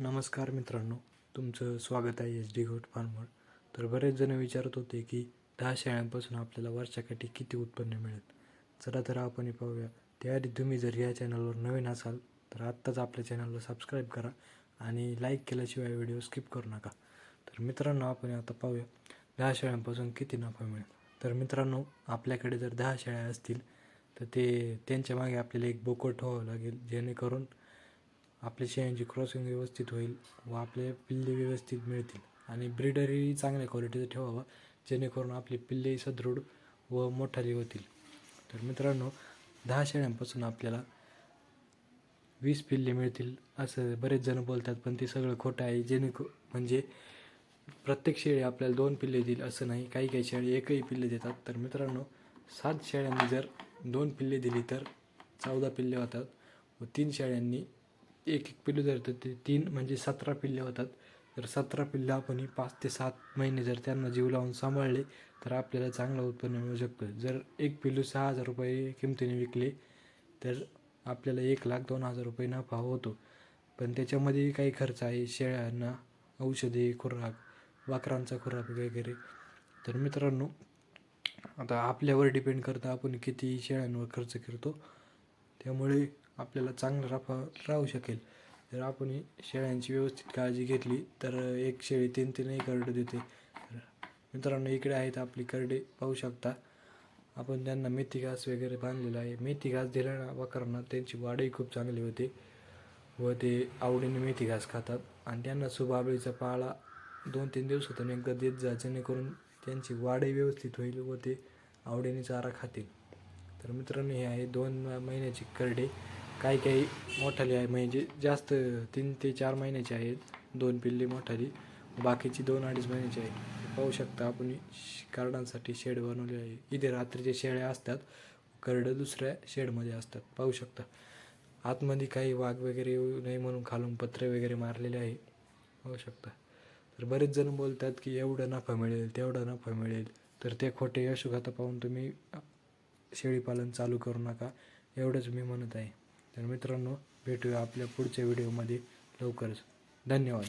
नमस्कार मित्रांनो तुमचं स्वागत आहे एच डी गोट फार्मर तर बरेच जण विचारत होते की दहा शेळ्यांपासून आपल्याला वर्षाकाठी किती उत्पन्न मिळेल? चला तर आपण हे पाहूया. त्याआधी तुम्ही जर या चॅनलवर नवीन असाल तर आत्ताच आपल्या चॅनलला सबस्क्राईब करा आणि लाईक केल्याशिवाय व्हिडिओ स्किप करू नका. तर मित्रांनो आपण आता पाहूया. दहा शेळ्यांपासून किती नफा मिळेल? तर मित्रांनो आपल्याकडे जर दहा शेळ्या असतील तर ते त्यांच्या मागे आपल्याला एक बोकड ठेवावं लागेल जेणेकरून आपल्या शेळ्यांची क्रॉसिंग व्यवस्थित होईल व आपले पिल्ले व्यवस्थित मिळतील. आणि ब्रीडरही चांगल्या क्वालिटीचं ठेवावं जेणेकरून आपली पिल्लेही सदृढ व मोठाली होतील. तर मित्रांनो दहा शेळ्यांपासून आपल्याला वीस पिल्ले मिळतील असं बरेच जण बोलतात पण ते सगळं खोटं आहे. जेणेक म्हणजे प्रत्येक शेळी आपल्याला दोन पिल्ले देईल असं नाही. काही काही शेळी एकही पिल्ले देतात. तर मित्रांनो सात शेळ्यांनी जर दोन पिल्ले दिली तर चौदा पिल्ले होतात व तीन शेळ्यांनी एक एक पिल्लू जर तर ते तीन म्हणजे सतरा पिल्ले होतात. तर सतरा पिल्ले आपण ही पाच ते सात महिने जर त्यांना जीव लावून सांभाळले तर आपल्याला चांगलं उत्पन्न मिळू शकतं. जर एक पिल्लू सहा हजार रुपये किमतीने विकले तर आपल्याला एक लाख दोन हजार रुपये नफा होतो. पण त्याच्यामध्ये काही खर्च आहे शेळ्यांना औषधे खुराक वाकरांचा खुराक वगैरे. तर मित्रांनो आता आपल्यावर डिपेंड करता आपण किती शेळ्यांवर खर्च करतो. त्यामुळे आपल्याला चांगला नफा राहू शकेल. जर आपण शेळ्यांची व्यवस्थित काळजी घेतली तर एक शेळी तीन तीनही करडे देते. तर मित्रांनो इकडे आहेत आपली करडे पाहू शकता. आपण त्यांना मेथी घास वगैरे बांधलेला आहे. मेथी घास दिल्यानं वाकरांना त्यांची वाढही खूप चांगली होते व ते आवडीने मेथी घास खातात. आणि त्यांना सुबाबळीचा पाळा दोन तीन दिवसातून एकदा देत जा जेणेकरून त्यांची वाढही व्यवस्थित होईल व ते आवडीने चारा खातील. तर मित्रांनो हे आहे दोन महिन्याची करडे. काही काही मोठाली आहे. म्हणजे जास्त तीन ते चार महिन्याची आहेत दोन पिल्ली मोठाली. बाकीची दोन अडीच महिन्याची आहे. पाहू शकता आपण कार्डांसाठी शेड बनवले आहे. इथे रात्रीचे शेळ्या असतात. करडं दुसऱ्या शेडमध्ये असतात. पाहू शकता. आतमध्ये काही वाघ वगैरे येऊ नये म्हणून खालून पत्रे वगैरे मारलेले आहे. पाहू शकता. तर बरेच जण बोलतात की एवढं नफा मिळेल तेवढा नफा मिळेल. तर ते खोटे यशोघाता पाहून तुम्ही शेळीपालन चालू करू नका. एवढंच मी म्हणत आहे. तर मित्रांनो भेटूया आपल्या पुढच्या व्हिडिओमध्ये लवकरच. धन्यवाद.